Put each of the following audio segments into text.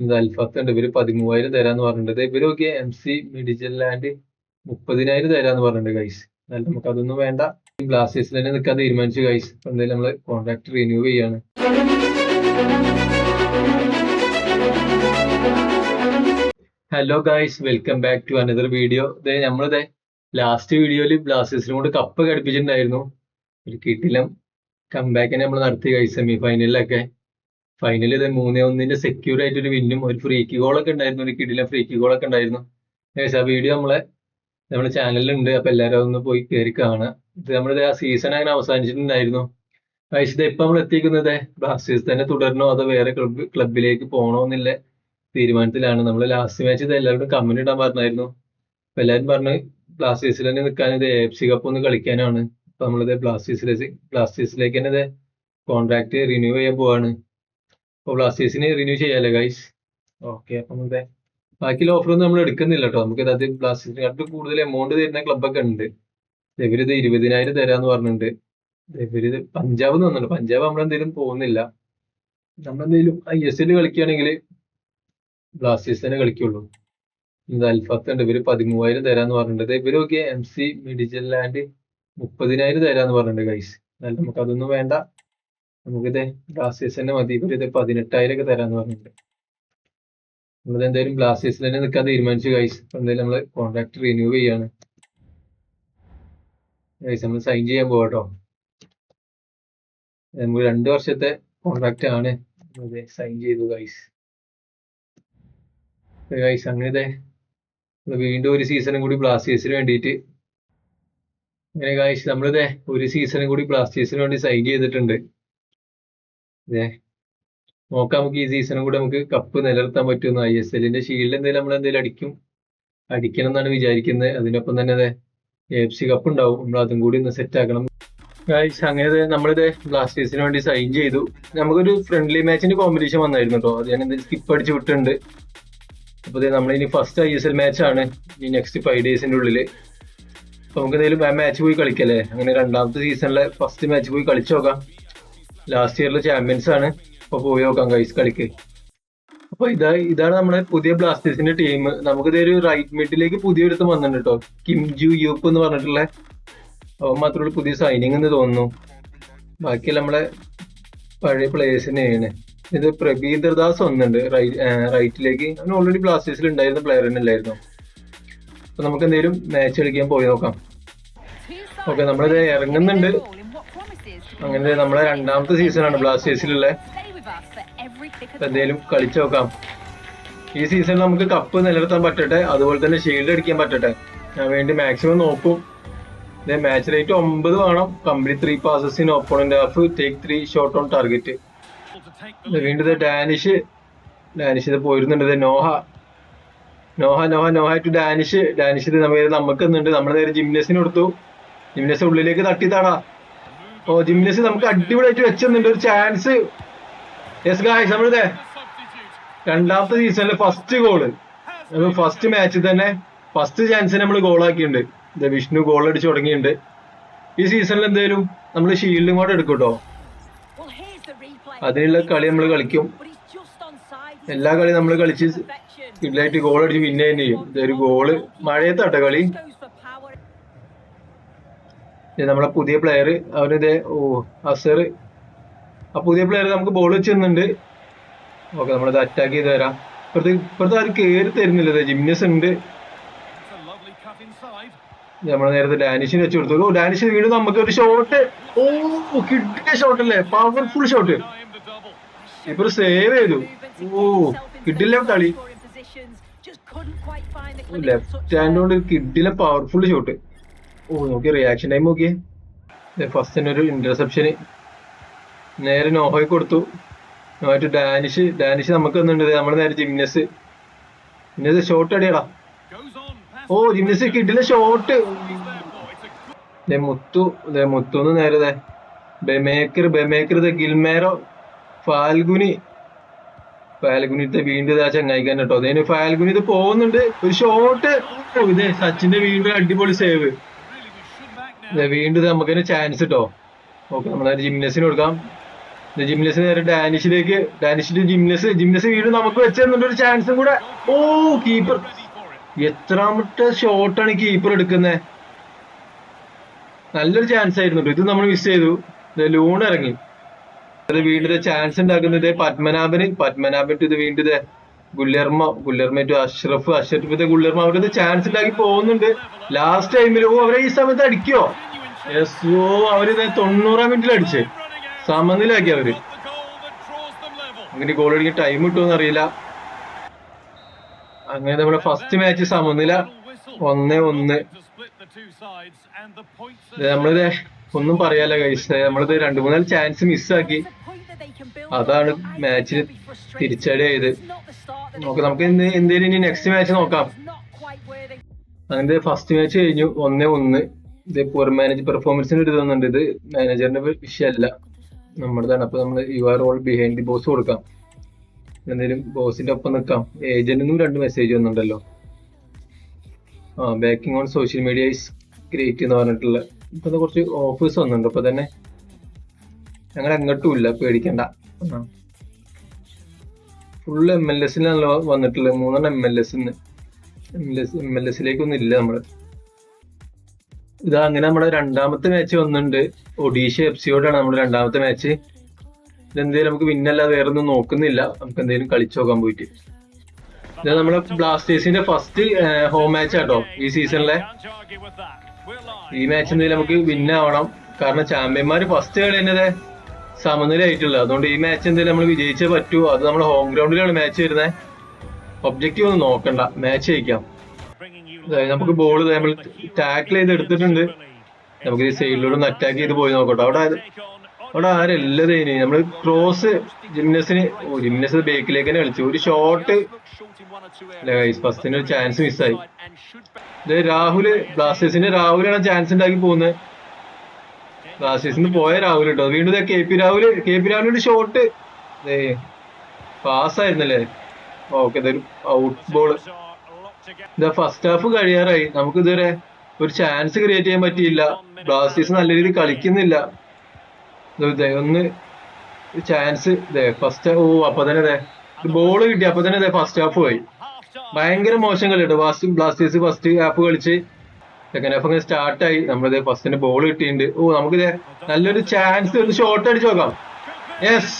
ഇത് അൽഫത്ത് ഉണ്ട് ഇവർ പതിമൂവായിരം തരാന്ന് പറഞ്ഞിട്ടുണ്ട്. ഇവർ നോക്കിയ എം സി മെഡിക്കൽ ലാൻഡ് മുപ്പതിനായിരം തരാന്ന് പറഞ്ഞിട്ടുണ്ട് ഗൈസ് എന്നാലും നമുക്ക് അതൊന്നും വേണ്ട. ഗ്ലാസേഴ്സിൽ തന്നെ നിൽക്കാൻ തീരുമാനിച്ചു ഗൈസ് എന്തായാലും നമ്മൾ കോൺട്രാക്ട് റിന്യൂ ചെയ്യാണ്. Hello guys welcome back to another video ഇതേ നമ്മളിതേ ലാസ്റ്റ് വീഡിയോയിൽ ബ്ലാസ്റ്റേഴ്സിനും കൂടെ കപ്പ് ഘടിപ്പിച്ചിട്ടുണ്ടായിരുന്നു ഒരു കിട്ടിലും കംബാക്കിനെ നമ്മൾ നടത്തി ഗൈസ് സെമി ഫൈനലിലൊക്കെ ഫൈനലിൽ ഇത് മൂന്നേ ഒന്നിന്റെ സെക്യൂർ ആയിട്ട് ഒരു വിന്നും ഒരു ഫ്രീക്ക് ഗോളൊക്കെ ഉണ്ടായിരുന്നു ഒരു കിടിലം ഫ്രീക്ക് ഗോളൊക്കെ ഉണ്ടായിരുന്നു. ഏകദേശം ആ വീഡിയോ നമ്മളെ നമ്മുടെ ചാനലിലുണ്ട് അപ്പൊ എല്ലാവരും ഒന്ന് പോയി കയറി കാണുക. ഇത് നമ്മുടെ ആ സീസൺ അങ്ങനെ അവസാനിച്ചിട്ടുണ്ടായിരുന്നു. ഇത് ഇപ്പൊ നമ്മൾ എത്തിക്കുന്നത്? ബ്ലാസ്റ്റേഴ്സ് തന്നെ തുടരണോ അതോ വേറെ ക്ലബ് ക്ലബിലേക്ക് പോകണോ എന്നുള്ള തീരുമാനത്തിലാണ്. നമ്മൾ ലാസ്റ്റ് മാച്ച് ഇത് എല്ലാവരോടും കമന്റ് ഇടാൻ പറഞ്ഞായിരുന്നു. അപ്പൊ എല്ലാവരും പറഞ്ഞു ബ്ലാസ്റ്റേഴ്സിൽ തന്നെ നിൽക്കാൻ ഇത് എഫ് സി കപ്പ് ഒന്ന് കളിക്കാനാണ്. അപ്പൊ നമ്മളിത് ബ്ലാസ്റ്റേഴ്സിലേക്ക് ബ്ലാസ്റ്റേഴ്സിലേക്ക് തന്നെ ഇത് കോൺട്രാക്ട് റിന്യൂ ചെയ്യാൻ പോവാണ്. അപ്പൊ ബ്ലാസ്റ്റേഴ്സിന് റിന്യൂ ചെയ്യാലോ ഗൈസ് ഓക്കെ അപ്പൊ അതെ ബാക്കിയുള്ള ഓഫറൊന്നും ഒന്നും നമ്മൾ എടുക്കുന്നില്ല കേട്ടോ നമുക്ക് അത് ബ്ലാസ്റ്റേഴ്സിനെക്കാട്ടും കൂടുതൽ എമൗണ്ട് തരുന്ന ക്ലബ്ബൊക്കെ ഉണ്ട്. ഇവരിത് ഇരുപതിനായിരം തരാന്ന് പറഞ്ഞിട്ടുണ്ട്. ഇവരിത് പഞ്ചാബ് എന്ന് പറഞ്ഞിട്ടുണ്ട് പഞ്ചാബ് നമ്മളെന്തേലും പോകുന്നില്ല. നമ്മളെന്തേലും ഐ എസ് എല്ലിൽ കളിക്കുകയാണെങ്കിൽ ബ്ലാസ്റ്റേഴ്സ് തന്നെ കളിക്കുള്ളൂ. ഇത് അൽഫത്ത് ഉണ്ട്. ഇവർ പതിമൂവായിരം തരാന്ന് പറഞ്ഞിട്ടുണ്ട്. ഇവർ നോക്കിയ എം സി മെഡിക്കൽ ലാൻഡ് മുപ്പതിനായിരം തരാന്ന് പറഞ്ഞിട്ടുണ്ട് ഗൈസ് എന്നാലും നമുക്ക് അതൊന്നും വേണ്ട. നമുക്കിത് ബ്ലാസ്റ്റേഴ്സ് തന്നെ മതി. ഇവർ ഇത് പതിനെട്ടായിരം തരാന്ന് പറഞ്ഞിട്ടുണ്ട്. നമ്മളിത് എന്തായാലും ബ്ലാസ്റ്റേഴ്സിൽ തന്നെ നിൽക്കാൻ തീരുമാനിച്ചു ഗൈസ് എന്തായാലും നമ്മൾ കോൺട്രാക്ട് റിന്യൂ ചെയ്യാണ്. ഗൈസ് നമ്മൾ സൈൻ ചെയ്യാൻ പോകട്ടോ നമുക്ക് രണ്ട് വർഷത്തെ കോൺട്രാക്ട് ആണ് സൈൻ ചെയ്തു ഗൈസ് ഗൈസ് അങ്ങനെ വീണ്ടും ഒരു സീസണും കൂടി ബ്ലാസ്റ്റേഴ്സിന് വേണ്ടിയിട്ട് അങ്ങനെ ഗൈസ് നമ്മളിതേ ഒരു സീസണും കൂടി ബ്ലാസ്റ്റേഴ്സിന് വേണ്ടി സൈൻ ചെയ്തിട്ടുണ്ട്. നോക്കാം നമുക്ക് ഈ സീസണും കൂടെ നമുക്ക് കപ്പ് നിലനിർത്താൻ പറ്റുമെന്ന്? ഐ എസ് എല്ലിന്റെ ഷീൽഡ് എന്തെങ്കിലും നമ്മൾ എന്തെങ്കിലും അടിക്കും. അടിക്കണം എന്നാണ് വിചാരിക്കുന്നത് അതിനൊപ്പം തന്നെ അതെ എഫ് സി കപ്പ് ഉണ്ടാവും. നമ്മൾ അതും കൂടി ഒന്ന് സെറ്റ് ആക്കണം. അങ്ങനെ നമ്മളിത് ബ്ലാസ്റ്റേഴ്സിന് വേണ്ടി സൈൻ ചെയ്തു. നമുക്കൊരു ഫ്രണ്ട്ലി മാച്ചിന്റെ കോമ്പറ്റീഷൻ വന്നായിരുന്നു കേട്ടോ അത് ഞാൻ എന്തെങ്കിലും സ്കിപ്പ് അടിച്ച് വിട്ടുണ്ട് അപ്പൊ നമ്മൾ ഇനി first I S L match ആണ്. ഈ നെക്സ്റ്റ് ഫൈവ് ഡേയ്സിന്റെ ഉള്ളിൽ അപ്പൊ നമുക്ക് എന്തെങ്കിലും മാച്ച് പോയി കളിക്കല്ലേ? അങ്ങനെ രണ്ടാമത്തെ സീസണിലെ ഫസ്റ്റ് മാച്ച് പോയി കളിച്ചു നോക്കാം. ലാസ്റ്റ് ഇയറിലെ ചാമ്പ്യൻസ് ആണ്. അപ്പൊ പോയി നോക്കാം ഗൈസ് കളിക്ക്. അപ്പൊ ഇതാ ഇതാണ് നമ്മുടെ പുതിയ ബ്ലാസ്റ്റേഴ്സിന്റെ ടീം നമുക്ക് ഒരു റൈറ്റ് മിഡിലേക്ക് പുതിയൊരുത്തം വന്നിട്ടുണ്ട് കേട്ടോ കിം ജു യൂപ്പ് എന്ന് പറഞ്ഞിട്ടുള്ള. അവൻ മാത്രമുള്ള പുതിയ സൈനിങ് എന്ന് തോന്നുന്നു. ബാക്കി നമ്മളെ പഴയ പ്ലേയേഴ്സിനെയാണ് ഇത് പ്രബീന്ദർ ദാസ് വന്നിട്ടുണ്ട് റൈറ്റിലേക്ക് അവൻ ഓൾറെഡി ബ്ലാസ്റ്റേഴ്സിൽ ഉണ്ടായിരുന്ന പ്ലെയർ തന്നെ അല്ലായിരുന്നു? അപ്പൊ നമുക്ക് എന്തെങ്കിലും മാച്ച് കളിക്കാൻ പോയി നോക്കാം. ഓക്കെ നമ്മളിത് ഇറങ്ങുന്നുണ്ട്. അങ്ങനെ നമ്മളെ രണ്ടാമത്തെ സീസണാണ് ബ്ലാസ്റ്റേഴ്സിലുള്ള എന്തെങ്കിലും കളിച്ചു നോക്കാം. ഈ സീസണിൽ നമുക്ക് കപ്പ് നിലനിർത്താൻ പറ്റട്ടെ അതുപോലെ തന്നെ ഷീൽഡ് അടിക്കാൻ പറ്റട്ടെ. ഞാൻ വേണ്ടി മാക്സിമം നോക്കും. മാച്ച് റേറ്റ് ഒമ്പത് വേണം. Complete three passes in opponent half take three shot on target വീണ്ടും ഡാനിഷ് ഡാനിഷ് ഇത് പോയിരുന്നുണ്ട് Noah Noah Noah Noah to Danish Danish ഇത് നമ്മൾ നമുക്ക് എന്നുണ്ട് നമ്മുടെ നേരെ ജിംനസിന് കൊടുത്തു. ജിംനസ് ഉള്ളിലേക്ക് തട്ടിത്താടാ ഓ ജിംനസ് നമുക്ക് അടിപൊളിയായിട്ട് വെച്ചെന്നുണ്ട് ഒരു ചാൻസ് യെസ് ഗായ്സ് നമ്മളിതേ രണ്ടാമത്തെ സീസണിലെ ഫസ്റ്റ് ഗോൾ ഫസ്റ്റ് മാച്ചിൽ തന്നെ ഫസ്റ്റ് ചാൻസിന് നമ്മൾ ഗോളാക്കിയിട്ടുണ്ട് വിഷ്ണു ഗോൾ അടിച്ചു തുടങ്ങിയിട്ടുണ്ട്. ഈ സീസണിൽ എന്തേലും നമ്മൾ ഷീൽഡും കൂടെ എടുക്കും കേട്ടോ അതിനുള്ള കളി നമ്മൾ കളിക്കും. എല്ലാ കളിയും നമ്മൾ കളിച്ച് ഇല്ലായിട്ട് ഗോൾ അടിച്ച് വിന്നെ തന്നെ ചെയ്യും. ഇതൊരു ഗോൾ മഴയത്താട്ടോ കളി. നമ്മളെ പുതിയ പ്ലെയർ അവനിതേ ഓ അസർ. ആ പുതിയ പ്ലെയർ നമുക്ക് ബോൾ വെച്ച് തന്നുണ്ട് ഓക്കെ നമ്മളത് അറ്റാക്ക് ചെയ്ത് തരാം ഇപ്പുറത്ത് ഇപ്പുറത്ത് ആരും കയറി തരുന്നില്ല ജിംനസ് ഉണ്ട്. നമ്മൾ നേരത്തെ ഡാനിഷിന് വെച്ച് കൊടുത്തു. ഓ ഡാനിഷ് വീണ്ടും നമുക്ക് ഒരു ഷോട്ട് ഓ കിട്ടിയ ഷോട്ട് അല്ലേ? പവർഫുൾ ഷോട്ട് ഇപ്പൊ സേവ് ചെയ്തു. ഓ കിട്ടില്ല കളി. ലെഫ്റ്റ് ഹാൻഡ് കൊണ്ട് കിട്ടില്ല പവർഫുൾ ഷോട്ട് ഓ നോക്കി റിയാക്ഷൻ ടൈം നോക്കിയേ. ഫസ്റ്റ് തന്നെ ഒരു ഇന്റർസെപ്ഷന് നേരെ നോഹോയ് കൊടുത്തു. മറ്റു ഡാനിഷ് ഡാനിഷ് നമുക്ക് തന്നിട്ടുണ്ട്. നമ്മൾ നേരെ ജിംനസ് ജിംനസ് ഷോട്ട് അടിയടാ. ഓ ജിംനസ് കിട്ടില്ല ഷോട്ട് മുത്തു മുത്തു നേരെ ബെമേക്കർ ബെമേക്കർ ഗിൽമേറോ ഫാൽഗുനി. ഫാൽഗുനിത്തെ വീണ്ടും ഇതാ ചങ്ങായിക്കാൻ കേട്ടോ. അതിന് ഫാൽഗുനി ഇത് പോകുന്നുണ്ട്. ഒരു ഷോട്ട് ഇതേ സച്ചിന്റെ വീണ്ടും അടിപൊളി സേവ് വീണ്ടും നമുക്ക് ചാൻസ് കിട്ടോ ഓക്കെ നമ്മൾ ജിംനസിന് കൊടുക്കാം. ജിംനസ് നേരെ ഡാനിഷിലേക്ക് ഡാനിഷിന്റെ ജിംനസ് ജിംനസ് വീണ്ടും നമുക്ക് വെച്ചിരുന്നുണ്ട് ഒരു ചാൻസും കൂടെ. ഓ കീപ്പർ എത്രാമത്തെ ഷോട്ടാണ് കീപ്പർ എടുക്കുന്നത് നല്ലൊരു ചാൻസ് ആയിരുന്നു. ഇത് നമ്മൾ മിസ് ചെയ്തു. ലൂൺ ഇറങ്ങി. അത് വീണ്ടും ചാൻസ് ഉണ്ടാക്കുന്നത് പത്മനാഭന് പത്മനാഭൻ ഇത് വീണ്ടും Guillermo Guillermo to Ashraf Ashraf Guillermo അവരത് ചാൻസ് ഉണ്ടാക്കി പോകുന്നുണ്ട്. ലാസ്റ്റ് ടൈമിൽ ഓ അവരെ ഈ സമയത്ത് അടിക്കോ? യെസ് ഓ അവർ ഇത് തൊണ്ണൂറാം മിനിറ്റിൽ അടിച്ച്. സമനിലാക്കി അവർ. അങ്ങനെ ഗോൾ അടിക്കാൻ ടൈം കിട്ടുമെന്ന് അറിയില്ല. അങ്ങനെ നമ്മുടെ ഫസ്റ്റ് മാച്ച് സമനില ഒന്ന് ഒന്ന്. നമ്മളിത് ഒന്നും പറയാല്ല കഴിച്ചത് നമ്മളിത് രണ്ടു മൂന്നാൽ ചാൻസ് മിസ്സാക്കി അതാണ് മാച്ചിന് തിരിച്ചടിയായത്. നോക്കാം നമുക്ക് ഇന്ന് എന്തേലും ഇനി നെക്സ്റ്റ് മാച്ച് നോക്കാം. അങ്ങനെ ഫസ്റ്റ് മാച്ച് കഴിഞ്ഞു ഒന്നേ ഒന്ന്. ഇത് പൂർ മാനേജ് പെർഫോമൻസിന് ഒരു ഇതൊന്നുണ്ട് ഇത് മാനേജറിന്റെ വിഷയമല്ല. നമ്മുടെതാണ്. അപ്പൊ നമ്മൾ you are all behind the boss കൊടുക്കാം. എന്തെങ്കിലും ബോസിന്റെ ഒപ്പം നിൽക്കാം. ഏജന്റിനും രണ്ട് മെസ്സേജ് വന്നിട്ടുണ്ടല്ലോ. ആ backing on social media is great എന്ന് പറഞ്ഞിട്ടുള്ള. ഇപ്പൊ കുറച്ച് ഓഫേഴ്സ് വന്നിട്ടുണ്ട്. ഇപ്പൊ തന്നെ ഞങ്ങൾ എങ്ങോട്ടും ഇല്ല പേടിക്കണ്ട ഫുള്ള് എം എൽ എസിലാണല്ലോ വന്നിട്ടുള്ളത്. മൂന്നെണ്ണം M L S M L എസിലേക്കൊന്നും ഇല്ല നമ്മൾ. ഇതാ അങ്ങനെ നമ്മുടെ രണ്ടാമത്തെ മാച്ച് വന്നിട്ടുണ്ട്. ഒഡീഷ എഫ് സിയോടാണ് നമ്മുടെ രണ്ടാമത്തെ മാച്ച് ഇതെന്തേലും നമുക്ക് വിന്നല്ല വേറെ ഒന്നും നോക്കുന്നില്ല. നമുക്ക് എന്തെങ്കിലും കളിച്ചു നോക്കാൻ പോയിട്ട്. ഇതാ നമ്മുടെ ബ്ലാസ്റ്റേഴ്സിന്റെ ഫസ്റ്റ് ഹോം മാച്ച് ആട്ടോ ഈ സീസണിലെ ഈ മാച്ച് എന്തെങ്കിലും നമുക്ക് വിന്നാവണം കാരണം ചാമ്പ്യന്മാര് ഫസ്റ്റ് കളി തന്നെ സമനില ആയിട്ടുള്ള അതുകൊണ്ട് ഈ മാച്ച് എന്തായാലും നമ്മൾ വിജയിച്ചേ പറ്റൂ. അത് നമ്മുടെ ഹോം ഗ്രൗണ്ടിലാണ് മാച്ച് വരുന്നത് ഒബ്ജക്റ്റീവ് ഒന്നും നോക്കണ്ട. മാച്ച് ജയിക്കാം. നമുക്ക് ബോൾ നമ്മൾ ടാക്കിൾ ചെയ്ത് എടുത്തിട്ടുണ്ട്. നമുക്ക് ഈ സൈഡിലൂടെ അറ്റാക്ക് ചെയ്ത് പോയി നോക്കട്ടെ. അവിടെ അവിടെ ആരല്ലത് ഇനി? നമ്മൾ ക്രോസ് ജിംനസിന് ജിംനസ് ബേക്കിലേക്ക് തന്നെ കളിച്ചു. ഒരു ഷോട്ട് ഫസ്റ്റിന് ഒരു ചാൻസ് മിസ്സായി രാഹുൽ ബ്ലാസ്റ്റേഴ്സിന്റെ രാഹുലാണ് ചാൻസ് ഉണ്ടാക്കി പോകുന്നത്. ബ്ലാസ്റ്റേഴ്സിന് പോയ രാഹുൽ കേട്ടോ വീണ്ടും K P Rahul K P രാഹുലിന്റെ ഷോട്ട് പാസ് ആയിരുന്നല്ലേ? ഓക്കെ ഇതൊരു ഔട്ട് ബോൾ ഇതാ ഫസ്റ്റ് ഹാഫ് കഴിയാറായി. നമുക്ക് ഇതുവരെ ഒരു ചാൻസ് ക്രിയേറ്റ് ചെയ്യാൻ പറ്റിയില്ല. ബ്ലാസ്റ്റേഴ്സ് നല്ല രീതിയിൽ കളിക്കുന്നില്ല. ഒന്ന് ചാൻസ് ഫസ്റ്റ് ഓ അപ്പൊ തന്നെ ബോൾ കിട്ടി. അപ്പൊ തന്നെ ഫസ്റ്റ് ഹാഫ് പോയി. ഭയങ്കര മോശം കളി ബ്ലാസ്റ്റേഴ്സ് ഫസ്റ്റ് ഹാഫ് കളിച്ച് സെക്കൻഡ് ഹാഫ് അങ്ങനെ സ്റ്റാർട്ട് ആയി. നമ്മളിത് ഫസ്റ്റിന് ബോൾ കിട്ടിയിട്ടുണ്ട്. ഓ നമുക്ക് നല്ലൊരു ചാൻസ് ഒരു ഷോട്ട് അടിച്ചു നോക്കാം. യെസ്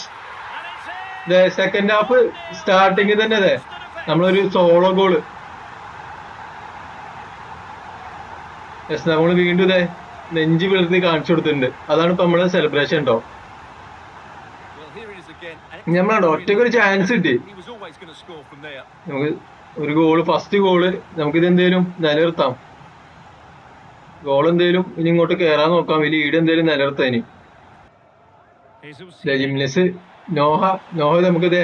സെക്കൻഡ് ഹാഫ് സ്റ്റാർട്ടിങ് തന്നെ അതെ നമ്മളൊരു സോളോ ഗോൾ യെസ് നമ്മൾ വീണ്ടും ഇതേ നെഞ്ചു വിളർത്തി കാണിച്ചു കൊടുത്തിട്ടുണ്ട്. അതാണ് ഇപ്പൊ നമ്മളെ സെലിബ്രേഷൻ ഉണ്ടോ നമ്മളാണ് ഒറ്റയ്ക്ക് ഒരു ചാൻസ് കിട്ടി. നമുക്ക് ഒരു ഗോൾ ഫസ്റ്റ് ഗോൾ നമുക്കിത് എന്തേലും നിലനിർത്താം. ഗോൾ എന്തേലും ഇനി ഇങ്ങോട്ട് കേറാൻ നോക്കാം വലിയ ഈട് എന്തേലും നിലനിർത്താം ഇനി. ജിംനസ് നോഹ നോഹ നമുക്കിത്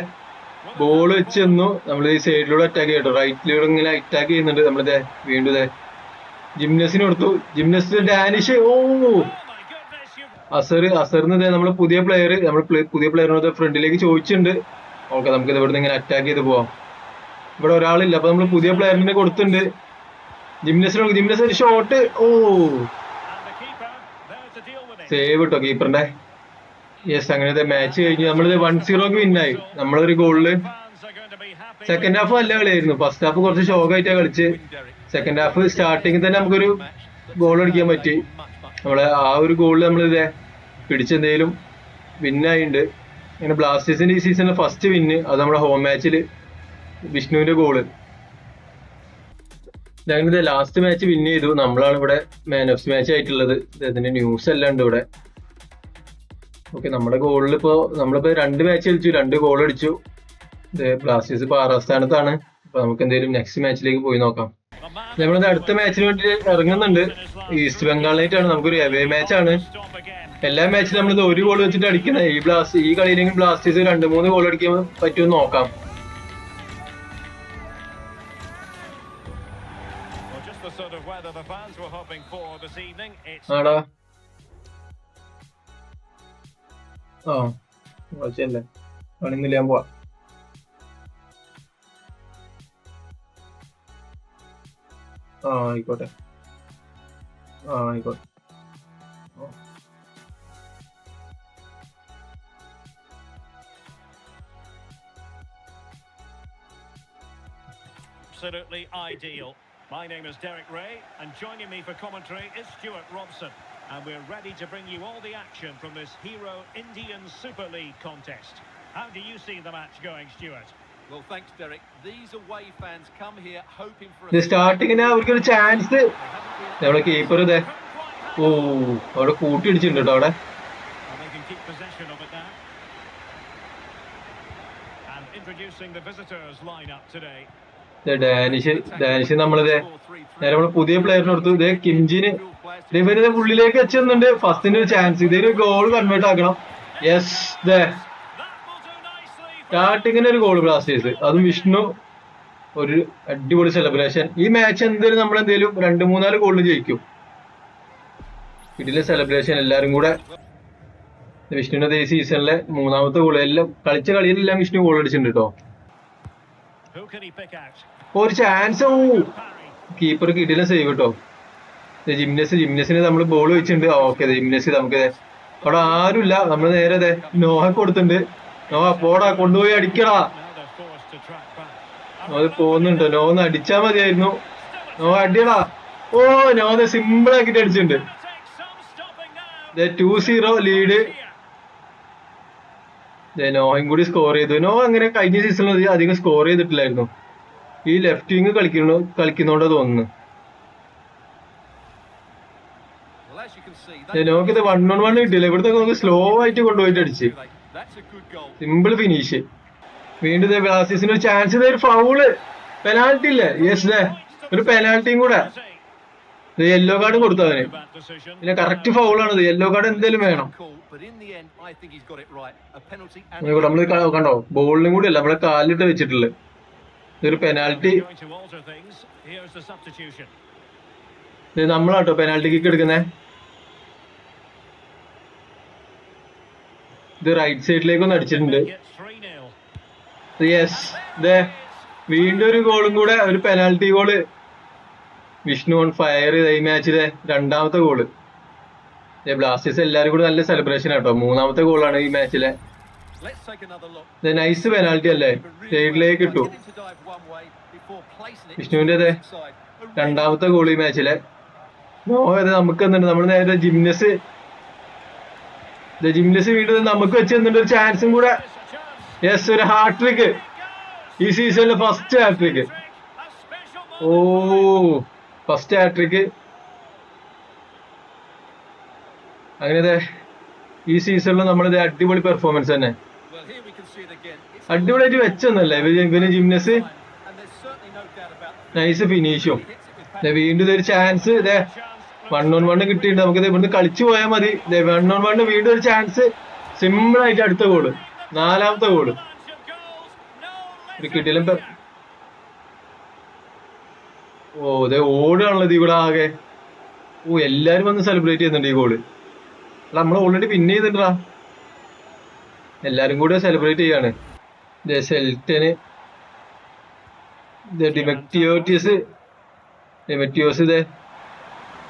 ബോൾ വെച്ച് തന്നു നമ്മൾ ഈ സൈഡിലൂടെ അറ്റാക്ക് ചെയ്യട്ടോ റൈറ്റിലൂടെ ഇങ്ങനെ അറ്റാക്ക് ചെയ്യുന്നുണ്ട്. നമ്മളിത് വീണ്ടും ഇതേ ജിംനസിന് കൊടുത്തു. ജിംനസ് ഡാനിഷ് ഓ! അസർ അസറിന് ഇതേ നമ്മൾ പുതിയ പ്ലെയർ നമ്മൾ പുതിയ പ്ലെയറിനോട് ഫ്രണ്ടിലേക്ക് ചോദിച്ചിട്ടുണ്ട്. ഓക്കെ നമുക്ക് ഇവിടുന്ന് ഇങ്ങനെ അറ്റാക്ക് ചെയ്ത് പോവാം. ഇവിടെ ഒരാളില്ല. അപ്പൊ നമ്മൾ പുതിയ പ്ലെയറിനെ കൊടുത്തിട്ടുണ്ട്. ജിംനസിന് ജിംനസ് ഒരു ഷോട്ട് ഓ. സേവ് കിട്ടോ കീപ്പറിന്റെ യെസ് അങ്ങനത്തെ മാച്ച് കഴിഞ്ഞു നമ്മളിത് വൺ സീറോക്ക് വിന്നായി നമ്മളൊരു ഗോളിൽ സെക്കൻഡ് ഹാഫ് നല്ല കളിയായിരുന്നു. ഫസ്റ്റ് ഹാഫ് കുറച്ച് ഷോക്കായിട്ടാണ് കളിച്ച്. സെക്കൻഡ് ഹാഫ് സ്റ്റാർട്ടിങ്ങിൽ തന്നെ നമുക്കൊരു ഗോൾ അടിക്കാൻ പറ്റി. നമ്മളെ ആ ഒരു ഗോളിൽ നമ്മളിത് പിടിച്ചെന്തേലും വിന്നായിട്ടുണ്ട് അങ്ങനെ ബ്ലാസ്റ്റേഴ്സിന്റെ ഈ സീസണിലെ ഫസ്റ്റ് വിന്ന് അത് നമ്മുടെ ഹോം മാച്ചിൽ വിഷ്ണുവിന്റെ ഗോൾ ഞങ്ങളിത് ലാസ്റ്റ് മാച്ച് വിൻ ചെയ്തു. നമ്മളാണ് ഇവിടെ മാൻ ഓഫ് മാച്ച് ആയിട്ടുള്ളത്. ഇതിന്റെ ന്യൂസ് എല്ലാം ഉണ്ട് ഇവിടെ. ഓക്കെ നമ്മുടെ ഗോളിൽ ഇപ്പോ നമ്മളിപ്പോ രണ്ട് മാച്ച് കളിച്ചു. രണ്ട് ഗോൾ അടിച്ചു. ബ്ലാസ്റ്റേഴ്സ് ഇപ്പൊ ആറാം സ്ഥാനത്താണ്. അപ്പൊ നമുക്ക് എന്തെങ്കിലും നെക്സ്റ്റ് മാച്ചിലേക്ക് പോയി നോക്കാം. നമ്മളത് അടുത്ത മാച്ചിന് വേണ്ടി ഇറങ്ങുന്നുണ്ട്. ഈസ്റ്റ് ബംഗാളിനായിട്ടാണ് നമുക്കൊരു എവേ മാച്ച് ആണ്. എല്ലാ മാച്ചിലും നമ്മളിത് ഒരു ഗോൾ വെച്ചിട്ട് അടിക്കുന്നത് ഈ ബ്ലാസ്റ്റ് ഈ കളിയിലെങ്കിൽ ബ്ലാസ്റ്റേഴ്സ് രണ്ട് മൂന്ന് ഗോൾ അടിക്കാൻ പറ്റുമെന്ന് നോക്കാം. fans were hoping for this evening. It's Nada. Oh, കളിച്ചല്ലേ കളിന്നില്ല ഞാൻ പോവാ ആ ആയിക്കോട്ടെ ആ ആയിക്കോട്ടെ Absolutely ideal. My name is Derek Ray, and joining me for commentary is Stuart Robson. And we're ready to bring you all the action from this Hero Indian Super League contest. How do you see the match going, Stuart? Well, thanks, Derek. These away fans come here hoping for ഇത് സ്റ്റാർട്ടിങ്ങിന് അവർക്കൊരു chance They haven't been നമ്മളെ keeper ഇതേ Couldn't quite oh handle it. അവിടെ കൂട്ടിയിടിച്ചിട്ടുണ്ട് കേട്ടോ അവിടെ And they can keep possession of it now. And introducing the visitors lineup today. Danish Danish നമ്മളിതേ നേരെ നമ്മൾ പുതിയ പ്ലെയറിന് കൊടുത്തു. ഇതേ കിംജിന് ദേ ഇവരിത് ഉള്ളിലേക്ക് വെച്ചെന്നുണ്ട് ഫസ്റ്റിന്റെ ഒരു ചാൻസ് ഇതൊരു ഗോൾ കൺവേർട്ട് ആക്കണം. യെസ് ദേ. സ്റ്റാർട്ടിങ്ങിന് ഒരു ഗോൾ ബ്ലാസ്റ്റേഴ്സ് അതും വിഷ്ണു ഒരു അടിപൊളി സെലിബ്രേഷൻ ഈ മാച്ച് എന്തായാലും നമ്മൾ എന്തേലും രണ്ട് മൂന്നാൽ ഗോളിന് ജയിക്കും. ഇതിലെ സെലിബ്രേഷൻ എല്ലാരും കൂടെ. വിഷ്ണുവിന്റെ ഈ സീസണിലെ മൂന്നാമത്തെ ഗോൾ എല്ലാം കളിച്ച കളിയിലെല്ലാം വിഷ്ണു ഗോൾ അടിച്ചിട്ടുണ്ട് കേട്ടോ ഒരു ചാൻസ്. കീപ്പർ കിടില സേവ് കേട്ടോ ജിംനസ് ജിംനസിന് നമ്മൾ ബോൾ വെച്ചിട്ടുണ്ട്. ഓക്കെ ജിംനസ് നമുക്ക്. അവിടെ ആരുമില്ല. നമ്മൾ നേരെ ദേ നോഹ കൊടുത്തിട്ടുണ്ട്. നോഹ പോടാ കൊണ്ടുപോയി അടിക്കടാ. അത് പോകുന്നുണ്ട് നോന്ന് അടിച്ചാ മതിയായിരുന്നു. നോ അടിയടാ. ഓ നോന്ന് സിമ്പിൾ ആക്കിട്ട് അടിച്ചിട്ടുണ്ട്. ടു സീറോ ലീഡ് നോയും കൂടി സ്കോർ ചെയ്തു. നോ അങ്ങനെ കഴിഞ്ഞ സീസണിൽ അധികം സ്കോർ ചെയ്തിട്ടില്ലായിരുന്നു. ഈ ലെഫ്റ്റ് വിങ് കളിക്കണോ കളിക്കുന്നോണ്ട് തോന്നുന്നു. ദേ, വൺ ഓൺ വൺ കിട്ടില്ല ഇവിടുത്തെ നമുക്ക് സ്ലോ ആയിട്ട് കൊണ്ടുപോയിട്ട് അടിച്ച്. സിമ്പിൾ ഫിനിഷ് വീണ്ടും ബ്ലാസ്റ്റേഴ്സിന് ഒരു ചാൻസ് ഒരു ഫൗൾ പെനാൽറ്റി ഇല്ല? യെസ് ദേ. ഒരു പെനാൽറ്റിയും കൂടെ. യെല്ലോ കാർഡ് കൊടുത്തു അവന്. പിന്നെ കറക്റ്റ് ഫൗളാണ് യെല്ലോ കാർഡ് എന്തേലും വേണം. നമ്മൾ കണ്ടോ? ബോളിനും കൂടി അല്ല. നമ്മളെ കാലിട്ട് വെച്ചിട്ടുള്ളത്. ഇതൊരു പെനാൽറ്റി. ഇത് നമ്മളാട്ടോ പെനാൽറ്റി കിക്ക് എടുക്കുന്നേ. ഇത് റൈറ്റ് സൈഡിലേക്ക് ഒന്ന് അടിച്ചിട്ടുണ്ട്. Make it 3-0. യെസ് ഇതേ വീണ്ടും ഒരു ഗോളും കൂടെ ഒരു penalty goal Vishnu on fire ഈ മാച്ചിലെ രണ്ടാമത്തെ ഗോൾ ബ്ലാസ്റ്റേഴ്സ് എല്ലാരും കൂടെ നല്ല സെലിബ്രേഷൻ ആട്ടോ. മൂന്നാമത്തെ ഗോളാണ് ഈ മാച്ചിലെ നൈസ് പെനാൽറ്റി അല്ലേ? സൈഡിലേക്ക് വിഷ്ണുവിന്റെ അതെ രണ്ടാമത്തെ ഗോൾ ഈ മാച്ചിലെ നോ അത് നമുക്ക് എന്തുണ്ട്? നമ്മൾ നേരെ ജിംനസ് ജിംനസ് വീണ്ടും നമുക്ക് വെച്ച് തന്നിട്ട് ഒരു ചാൻസും കൂടെ. യെസ് ഒരു ഹാട്രിക്ക് ഈ സീസണിലെ ഫസ്റ്റ് ഹാട്രിക്ക് ഓ. ഫസ്റ്റ് ഹാട്രിക്ക് അങ്ങനെ ദേ ഈ സീസണിൽ നമ്മളിത് അടിപൊളി പെർഫോമൻസ് തന്നെ. അടിപൊളിയായിട്ട് വെച്ചെന്നല്ലേ? ഇവന് ജിംനസ് നൈസ് ഫിനിഷും വീണ്ടും ഇതൊരു ചാൻസ് ഇതേ. വൺ ഓൺ വൺ കിട്ടിയിട്ടുണ്ട്. നമുക്ക് ഇവിടുന്ന് കളിച്ചു പോയാൽ മതി. വൺ ഓൺ വൺ വീണ്ടും ഒരു ചാൻസ് സിമ്പിൾ ആയിട്ട് അടുത്ത ഗോൾ നാലാമത്തെ ഗോൾ ഒരു lesser ഓ ഇതേ ഓടാണല്ലോ ഇത് ഇവിടെ ആകെ. ഓ എല്ലാരും വന്ന് സെലിബ്രേറ്റ് ചെയ്യുന്നുണ്ട് ഈ ഗോൾ നമ്മൾ ഓൾറെഡി വിൻ ചെയ്തിട്ടാ എല്ലാരും കൂടെ സെലിബ്രേറ്റ് ചെയ്യാണ്. സെൽറ്റന് ഡിമക്ടിയോട്ടിയസ് ഡിമക്ടിയോസ് ഇതേ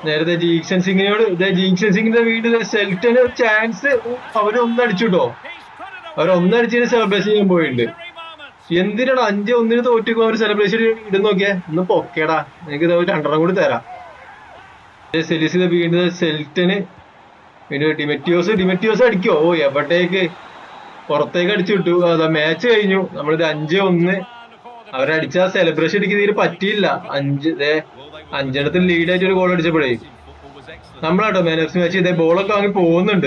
നേരത്തെ ജീക്സൺ സിംഗിനോട് ഇതേ ജീക്സൺ സിംഗിന്റെ വീട് സെൽറ്റന് ചാൻസ് അവരൊന്നും അടിച്ചുട്ടോ it away. സെലിബ്രേഷൻ ചെയ്യാൻ പോയിണ്ട്. എന്തിനാണ് അഞ്ച് ഒന്നിന് തോറ്റിക്കും അവർ സെലിബ്രേഷൻ ഇടുന്ന നോക്കിയേ? ഒന്ന് പൊക്കേടാ. ഒരു രണ്ടെണ്ണം കൂടി തരാം. സെലിസിന്റെ വീണ്ടും സെൽറ്റന് പിന്നെ ഡിമെറ്റിയോസ് ഡിമെറ്റിയോസ് അടിക്കോ? ഓ എവിടേക്ക്? പുറത്തേക്ക് അടിച്ചു വിട്ടു. അതാ മാച്ച് കഴിഞ്ഞു. നമ്മളിത് അഞ്ച് ഒന്ന്. അവരടിച്ച സെലിബ്രേഷൻ എനിക്ക് തീരെ പറ്റിയില്ല. അഞ്ച് ദേ അഞ്ചെണ്ണത്തിൽ ലീഡായിട്ട് ഒരു ഗോൾ അടിച്ചപ്പോഴേ. നമ്മളാട്ടോ മാൻ ഓഫ് മാച്ച് ഇതേ ബോളൊക്കെ വാങ്ങി പോകുന്നുണ്ട്.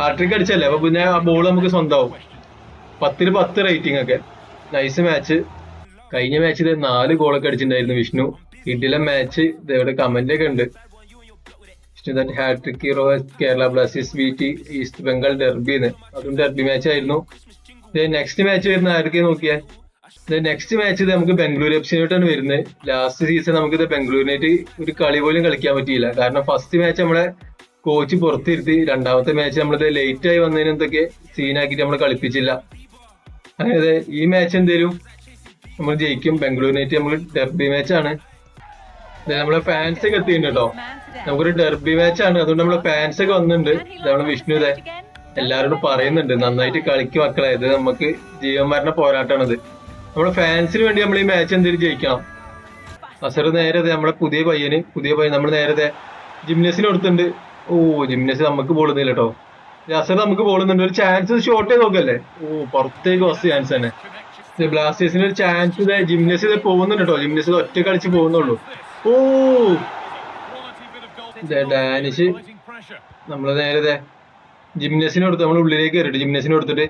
ഹാട്രിക് അടിച്ചല്ലേ? അപ്പൊ പിന്നെ ആ ബോൾ നമുക്ക് സ്വന്തമാവും. പത്തിന് പത്ത് റേറ്റിംഗ് ഒക്കെ. നൈസ് മാച്ച് കഴിഞ്ഞ മാച്ചിൽ നാല് ഗോളൊക്കെ അടിച്ചിട്ടുണ്ടായിരുന്നു വിഷ്ണു. കിട്ടില്ല മാച്ച് ഇതേവിടെ കമന്റ് ഒക്കെ ഉണ്ട്. That hattrick hero Kerala Blasters B T East Bengal ഡെർബിന്ന് അതും ഡെർബി മാച്ച് ആയിരുന്നു. നെക്സ്റ്റ് മാച്ച് വരുന്ന ആരൊക്കെ നോക്കിയാൽ നെക്സ്റ്റ് മാച്ച് നമുക്ക് ബംഗളൂരു എഫ് സിനായിട്ടാണ് വരുന്നത്. ലാസ്റ്റ് സീസൺ നമുക്ക് ഇത് ബംഗളൂരിനായിട്ട് ഒരു കളി പോലും കളിക്കാൻ പറ്റിയില്ല. കാരണം ഫസ്റ്റ് മാച്ച് നമ്മളെ കോച്ച് പുറത്തിരുത്തി രണ്ടാമത്തെ മാച്ച് നമ്മളിത് ലേറ്റ് ആയി വന്നതിന് എന്തൊക്കെ സീനാക്കിയിട്ട് നമ്മൾ കളിപ്പിച്ചില്ല. ദേ ഈ മാച്ച് എന്തേലും നമ്മൾ ജയിക്കും ബംഗളൂരിനായിട്ട് നമ്മൾ ഡെർബി മാച്ചാണ് നമ്മളെ ഫാൻസ് ഒക്കെ എത്തിയിട്ടുണ്ട് കേട്ടോ നമുക്കൊരു ഡെർബി മാച്ച് ആണ്. അതുകൊണ്ട് നമ്മളെ ഫാൻസ് ഒക്കെ വന്നിട്ടുണ്ട്. നമ്മളെ വിഷ്ണു ഇതേ. എല്ലാവരോടും പറയുന്നുണ്ട്. നന്നായിട്ട് കളിക്ക് മക്കളെ. ഇത് നമുക്ക് ജീവന്മാരുടെ പോരാട്ടാണ് ഇത് നമ്മുടെ ഫാൻസിന് വേണ്ടി നമ്മൾ ഈ മാച്ച് എന്തെങ്കിലും ജയിക്കണം. അസർ നേരെ ദേ നമ്മളെ പുതിയ പയ്യന് പുതിയ പയ്യൻ നമ്മൾ നേരത്തെ ജിംനസിന് കൊടുത്തിട്ടുണ്ട്. ഓ ജിംനസ് നമുക്ക് പോളുന്നില്ല കേട്ടോ അസർ നമുക്ക് പോളുന്നുണ്ട് ഒരു ചാൻസ് ഷോട്ട് ചെയ്ത് നോക്കല്ലേ? ഓ പുറത്തേക്ക് ഫസ്റ്റ് ചാൻസ് തന്നെ. ബ്ലാസ്റ്റേഴ്സിന് ഒരു ചാൻസ് ജിംനസ് പോകുന്നുണ്ട് കേട്ടോ ജിംനസ് ഒറ്റ കളിച്ച് പോകുന്നുള്ളൂ. ഓ ഡാനിഷ്. നമ്മൾ pressure. നമ്മൾ നേരെ ദേ ജിംനസിന് കൊടുത്തു നമ്മൾ ഉള്ളിലേക്ക് കയറിട്ട് ജിംനസിന് കൊടുത്തിട്ട്.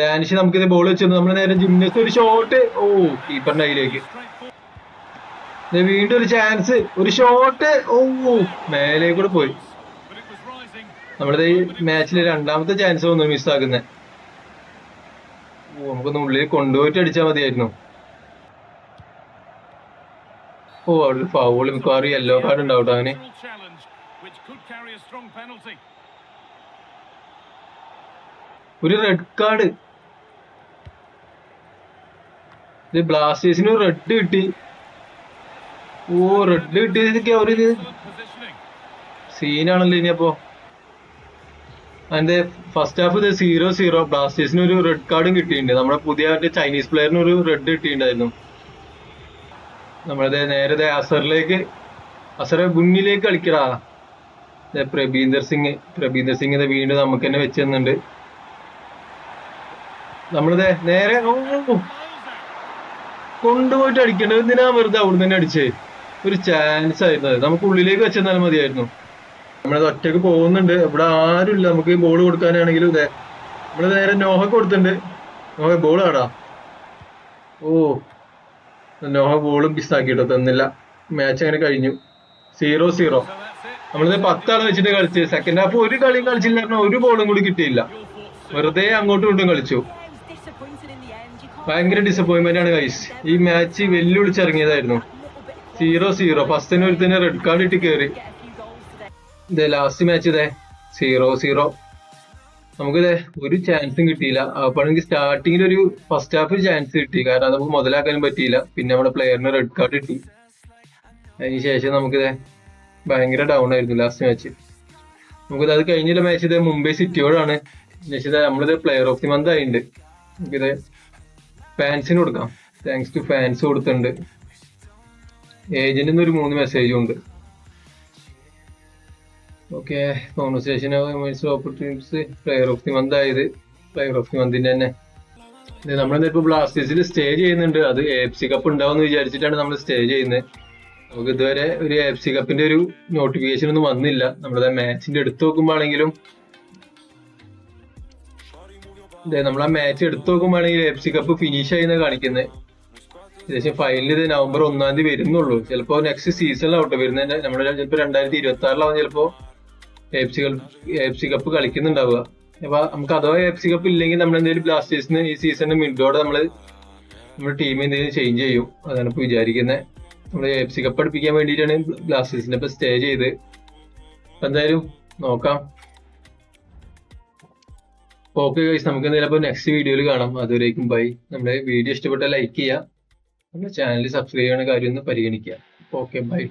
ഡാനിഷ് നമുക്ക് ഇത് ബോൾ വെച്ചിരുന്നു. നമ്മൾ നേരെ ജിംനസ് ഒരു ഷോട്ട് ഓ കീപ്പറിന്റെ കയ്യിലേക്ക്. വീണ്ടും ഒരു ചാൻസ് ഒരു ഷോട്ട് ഓ മേലേക്ക് കൂടെ പോയി നമ്മളിത് ഈ മാച്ചിൽ രണ്ടാമത്തെ ചാൻസ് തോന്നുന്നു മിസ്സാക്കുന്നത് ഓ നമുക്കൊന്ന് ഉള്ളിൽ കൊണ്ടുപോയിട്ട് അടിച്ചാൽ മതിയായിരുന്നു. ഓ അവിടെ ഫൗൾ മിക്കവാറും യെല്ലോ കാർഡ് ഉണ്ടാവും. ഒരു റെഡ് കാർഡ് ഇത് ബ്ലാസ്റ്റേഴ്സിന് റെഡ് കിട്ടി. ഓ റെഡ് കിട്ടിയതൊക്കെ അവർ. സീനാണല്ലോ ഇനി അപ്പോ. അതിന്റെ ഫസ്റ്റ് ഹാഫ് ഇത് സീറോ സീറോ ബ്ലാസ്റ്റേഴ്സിന് ഒരു റെഡ് കാർഡും കിട്ടിയിട്ടുണ്ട്. നമ്മുടെ പുതിയ ചൈനീസ് പ്ലെയറിന് ഒരു റെഡ് കിട്ടിയിട്ടുണ്ടായിരുന്നു. നമ്മളത് നേരെ ദേ അസറിലേക്ക് അസറെ മുന്നിലേക്ക് കളിക്കടാ. ദേ പ്രബീന്ദർ സിംഗ് പ്രബീന്ദർ സിംഗ് ഇത് വീണ്ടും നമുക്ക് തന്നെ വെച്ച് തന്നുണ്ട് നമ്മളിത് നേരെ. കൊണ്ടുപോയിട്ട് അടിക്കേണ്ടത് എന്തിനാ വെറുതെ അവിടെ തന്നെ അടിച്ചേ? ഒരു ചാൻസ് ആയിരുന്നു അത്. നമുക്ക് ഉള്ളിലേക്ക് വെച്ചെന്നാൽ മതിയായിരുന്നു. നമ്മളത് ഒറ്റയ്ക്ക് പോകുന്നുണ്ട്. ഇവിടെ ആരുമില്ല. നമുക്ക് ബോൾ കൊടുക്കാനാണെങ്കിലും ഇതേ നമ്മൾ നേരെ നോഹ കൊടുത്തിട്ടുണ്ട്. നോഹ ബോൾ ആടാ. ഓ. നോഹ ബോളും മിസ്സാക്കിട്ടോ തന്നില്ല. മാച്ച് അങ്ങനെ കഴിഞ്ഞു. Zero zero. നമ്മളിത് പത്താണ് വെച്ചിട്ട് കളിച്ച് സെക്കൻഡ് ഹാഫ് ഒരു കളിയും കളിച്ചില്ല ഒരു ബോളും കൂടി കിട്ടിയില്ല? വെറുതെ അങ്ങോട്ടും ഇങ്ങോട്ടും കളിച്ചു. ഭയങ്കര ഡിസപ്പോയിന്റ്മെന്റ് ആണ് കൈസ് ഈ മാച്ച് വെല്ലുവിളിച്ചിറങ്ങിയതായിരുന്നു. സീറോ സീറോ ഫസ്റ്റിന് തന്നെ റെഡ് കാർഡ് ഇട്ട് കയറി. ഇതേ ലാസ്റ്റ് മാച്ച് ഇതേ. സീറോ സീറോ നമുക്കിതേ ഒരു ചാൻസും കിട്ടിയില്ല. അപ്പോഴെങ്കിൽ സ്റ്റാർട്ടിങ്ങിൽ ഒരു ഫസ്റ്റ് ഹാഫ് ചാൻസ് കിട്ടി. കാരണം നമുക്ക് മുതലാക്കാനും പറ്റിയില്ല. പിന്നെ നമ്മുടെ പ്ലെയറിന് റെഡ് കാർഡ് കിട്ടി. അതിന് ശേഷം നമുക്ക് ഭയങ്കര ഡൗൺ ആയിരുന്നു ലാസ്റ്റ് മാച്ച് നമുക്കിത് അത് കഴിഞ്ഞുള്ള മാച്ച് ഇത് മുംബൈ സിറ്റിയോടാണ്. നമ്മളിത് പ്ലെയർ ഓഫ് ദി മന്ത് ആയിട്ടുണ്ട് നമുക്കിത് ഫാൻസിന് കൊടുക്കാം. താങ്ക്സ് ടു ഫാൻസ് കൊടുത്തിട്ടുണ്ട്. ഏജന്റിന്ന് ഒരു മൂന്ന് മെസ്സേജും ഉണ്ട്. Okay conversation opportunities player of the month ആയത് പ്ലെയർ ഓഫ് ദി മന്തിന്റെ തന്നെ. നമ്മളിന്ന് ഇപ്പൊ ബ്ലാസ്റ്റേഴ്സിൽ സ്റ്റേ ചെയ്യുന്നുണ്ട്. അത് എഫ് സി കപ്പ് ഉണ്ടാവും എന്ന് വിചാരിച്ചിട്ടാണ് നമ്മൾ സ്റ്റേ ചെയ്യുന്നത്. നമുക്ക് ഇതുവരെ ഒരു എഫ് സി കപ്പിന്റെ ഒരു നോട്ടിഫിക്കേഷൻ ഒന്നും വന്നില്ല. നമ്മുടെ മാച്ചിന്റെ എടുത്തു നോക്കുമ്പോഴാണെങ്കിലും. നമ്മൾ ആ മാച്ച് എടുത്തു നോക്കുമ്പോഴാണെങ്കിൽ എഫ് സി കപ്പ് ഫിനിഷ് ആയി കാണിക്കുന്നത് ഏകദേശം ഫൈനൽ ഇത് നവംബർ ഒന്നാം തീയതി വരുന്നുള്ളൂ. ചിലപ്പോ നെക്സ്റ്റ് സീസണിലാവട്ടെ വരുന്നതിന്റെ. നമ്മുടെ ചിലപ്പോ രണ്ടായിരത്തി ഇരുപത്തി ആറിലാവും ചിലപ്പോ. F C F C cup കളിക്കുന്നുണ്ടാവുക. അപ്പൊ നമുക്ക് അഥവാ എഫ് സി കപ്പ് ഇല്ലെങ്കിൽ നമ്മൾ എന്തെങ്കിലും ബ്ലാസ്റ്റേഴ്സിന് ഈ സീസണിന്റെ മിഡോടെ നമ്മൾ നമ്മുടെ ടീം എന്തെങ്കിലും ചേഞ്ച് ചെയ്യും. അതാണ് ഇപ്പൊ വിചാരിക്കുന്നത് നമ്മൾ എഫ് സി കപ്പ് അടുപ്പിക്കാൻ വേണ്ടിയിട്ടാണ് ബ്ലാസ്റ്റേഴ്സിനെ ഇപ്പൊ സ്റ്റേ ചെയ്ത്. എന്തായാലും നോക്കാം. ഓക്കെ ഗൈസ് നമുക്ക് എന്തായാലും അപ്പൊ നെക്സ്റ്റ് വീഡിയോയിൽ കാണാം. അതുവരേക്കും ബൈ നമ്മുടെ വീഡിയോ ഇഷ്ടപ്പെട്ടാൽ ലൈക്ക് ചെയ്യുക. നമ്മുടെ ചാനൽ സബ്സ്ക്രൈബ് ചെയ്യണ കാര്യം ഒന്ന് പരിഗണിക്കുക. Okay bye